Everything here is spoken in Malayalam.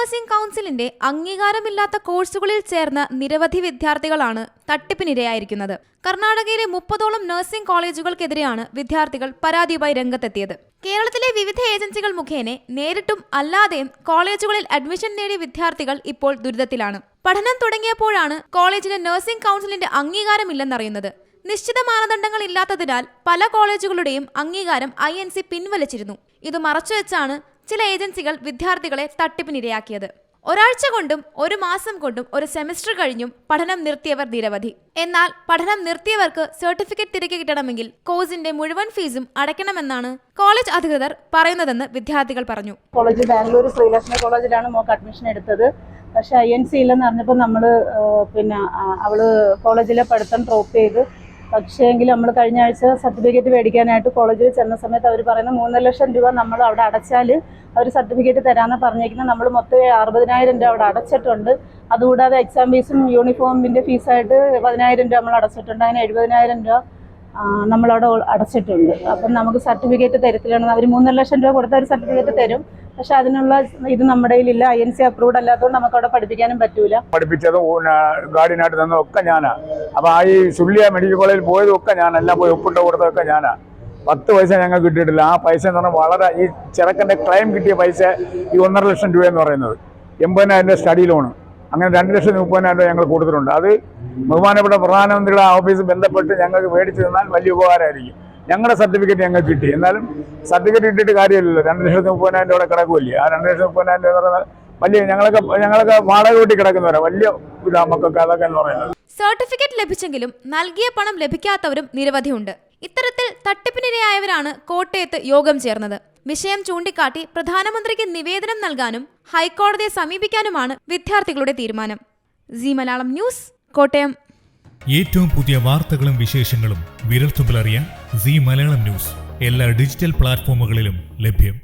നഴ്സിംഗ് കൗൺസിലിന്റെ അംഗീകാരമില്ലാത്ത കോഴ്സുകളിൽ ചേർന്ന നിരവധി വിദ്യാർത്ഥികളാണ് തട്ടിപ്പിനിരയായിരിക്കുന്നത്. കർണാടകയിലെ മുപ്പതോളം നഴ്സിംഗ് കോളേജുകൾക്കെതിരെയാണ് വിദ്യാർത്ഥികൾ പരാതിയുമായി രംഗത്തെത്തിയത്. കേരളത്തിലെ വിവിധ ഏജൻസികൾ മുഖേന നേരിട്ടും അല്ലാതെയും കോളേജുകളിൽ അഡ്മിഷൻ നേടിയ വിദ്യാർത്ഥികൾ ഇപ്പോൾ ദുരിതത്തിലാണ്. പഠനം തുടങ്ങിയപ്പോഴാണ് കോളേജിലെ നഴ്സിംഗ് കൗൺസിലിന്റെ അംഗീകാരമില്ലെന്നറിയുന്നത്. നിശ്ചിത മാനദണ്ഡങ്ങൾ ഇല്ലാത്തതിനാൽ പല കോളേജുകളുടെയും അംഗീകാരം ഐ പിൻവലിച്ചിരുന്നു. ഇത് മറച്ചുവെച്ചാണ് ചില ഏജൻസികൾ വിദ്യാർത്ഥികളെ തട്ടിപ്പിനിരയാക്കിയത്. ഒരാഴ്ച കൊണ്ടും ഒരു മാസം കൊണ്ടും ഒരു സെമിസ്റ്റർ കഴിഞ്ഞും പഠനം നിർത്തിയവർ നിരവധി. എന്നാൽ പഠനം നിർത്തിയവർക്ക് സർട്ടിഫിക്കറ്റ് തിരികെ കിട്ടണമെങ്കിൽ കോഴ്സിന്റെ മുഴുവൻ ഫീസും അടയ്ക്കണമെന്നാണ് കോളേജ് അധികൃതർ പറയുന്നതെന്ന് വിദ്യാർത്ഥികൾ പറഞ്ഞു. കോളേജ് ബാംഗ്ലൂർ ശ്രീലക്ഷ്മി കോളേജിലാണ് മോക്ക് അഡ്മിഷൻ എടുത്തത്. പക്ഷെ ഐ എൻ സി ഇല്ലെന്ന് അറിഞ്ഞപ്പോൾ നമ്മൾ പിന്നെ അവൾ കോളേജിലെ പഠിത്തം ഡ്രോപ്പ് ചെയ്ത്. പക്ഷേ എങ്കിൽ നമ്മൾ കഴിഞ്ഞ ആഴ്ച സർട്ടിഫിക്കറ്റ് മേടിക്കാനായിട്ട് കോളേജിൽ ചെന്ന സമയത്ത് അവർ പറയുന്ന മൂന്നര ലക്ഷം രൂപ നമ്മൾ അവിടെ അടച്ചാൽ അവർ സർട്ടിഫിക്കറ്റ് തരാമെന്ന് പറഞ്ഞേക്കുന്നത് നമ്മൾ മൊത്തം അറുപതിനായിരം രൂപ അവിടെ അടച്ചിട്ടുണ്ട്. അതുകൂടാതെ എക്സാം ഫീസും യൂണിഫോമിന്റെ ഫീസായിട്ട് പതിനായിരം രൂപ നമ്മൾ അടച്ചിട്ടുണ്ട്. അങ്ങനെ എഴുപതിനായിരം രൂപ നമ്മളവിടെ അടച്ചിട്ടുണ്ട്. അപ്പം നമുക്ക് സർട്ടിഫിക്കറ്റ് തരത്തിലാണ് അവർ മൂന്നര ലക്ഷം രൂപ കൊടുത്ത ഒരു സർട്ടിഫിക്കറ്റ് തരും. പക്ഷെ അതിനുള്ള ഇത് നമ്മുടെ കയ്യിലില്ല. ഐ എൻ സി അപ്രൂവ്ഡ് അല്ലാത്തതുകൊണ്ട് നമുക്ക് അവിടെ പഠിപ്പിക്കാനും പറ്റൂല. പഠിപ്പിച്ചതും ഗാർഡിനായിട്ട് തന്നതും ഒക്കെ ഞാനാ. അപ്പൊ ആ ഈ സുള്ളിയ മെഡിക്കൽ കോളേജിൽ പോയതും ഒക്കെ ഞാൻ എല്ലാം പോയി ഒപ്പിട്ട് കൊടുത്തതൊക്കെ ഞാനാ. പത്ത് പൈസ ഞങ്ങൾക്ക് കിട്ടിയിട്ടില്ല. ആ പൈസ എന്ന് പറഞ്ഞാൽ വളരെ ഈ ചെറുക്കന്റെ ക്ലെയിം കിട്ടിയ പൈസ ഈ ഒന്നര ലക്ഷം രൂപയെന്ന് പറയുന്നത്. എൺപതിനായിരം രൂപ സ്റ്റഡി ലോണ് അങ്ങനെ രണ്ട് ലക്ഷം മുപ്പതിനായിരം രൂപ ഞങ്ങൾ കൊടുത്തിട്ടുണ്ട്. അത് ബഹുമാനപ്പെട്ട പ്രധാനമന്ത്രിയുടെ ഓഫീസ് ബന്ധപ്പെട്ട് ഞങ്ങൾക്ക് മേടിച്ചു തന്നാൽ വലിയ ഉപകാരമായിരിക്കും. ഞങ്ങളുടെ സർട്ടിഫിക്കറ്റ് ഞങ്ങൾക്ക് കിട്ടി. എന്നാലും സർട്ടിഫിക്കറ്റ് കിട്ടിയിട്ട് കാര്യമില്ലല്ലോ. രണ്ട് ലക്ഷത്തി മുപ്പതിനായിരം രൂപയുടെ കിടക്കുമല്ലേ? ആ രണ്ട് ലക്ഷത്തി മുപ്പതിനായിരം രൂപ എന്ന് പറഞ്ഞാൽ വലിയ ഞങ്ങളൊക്കെ ഞങ്ങളൊക്കെ വാടക കൂട്ടി കിടക്കുന്നവരാ. വലിയ ഇതാ മക്കൾക്ക് അതൊക്കെ എന്ന് പറയുന്നത്. സർട്ടിഫിക്കറ്റ് ലഭിച്ചെങ്കിലും നൽകിയ പണം ലഭിക്കാത്തവരും നിരവധിയുണ്ട്. ഇത്തരത്തിൽ തട്ടിപ്പിനിരയായവരാണ് കോട്ടയത്ത് യോഗം ചേർന്നത്. വിഷയം ചൂണ്ടിക്കാട്ടി പ്രധാനമന്ത്രിക്ക് നിവേദനം നൽകാനും ഹൈക്കോടതിയെ സമീപിക്കാനുമാണ് വിദ്യാർത്ഥികളുടെ തീരുമാനം. C Malayalam news Kottayam. ഏറ്റവും പുതിയ വാർത്തകളും വിശേഷങ്ങളും വിരൽത്തുമ്പിലറിയാൻ സി മലയാളം ന്യൂസ് എല്ലാ ഡിജിറ്റൽ പ്ലാറ്റ്ഫോമുകളിലും ലഭ്യം.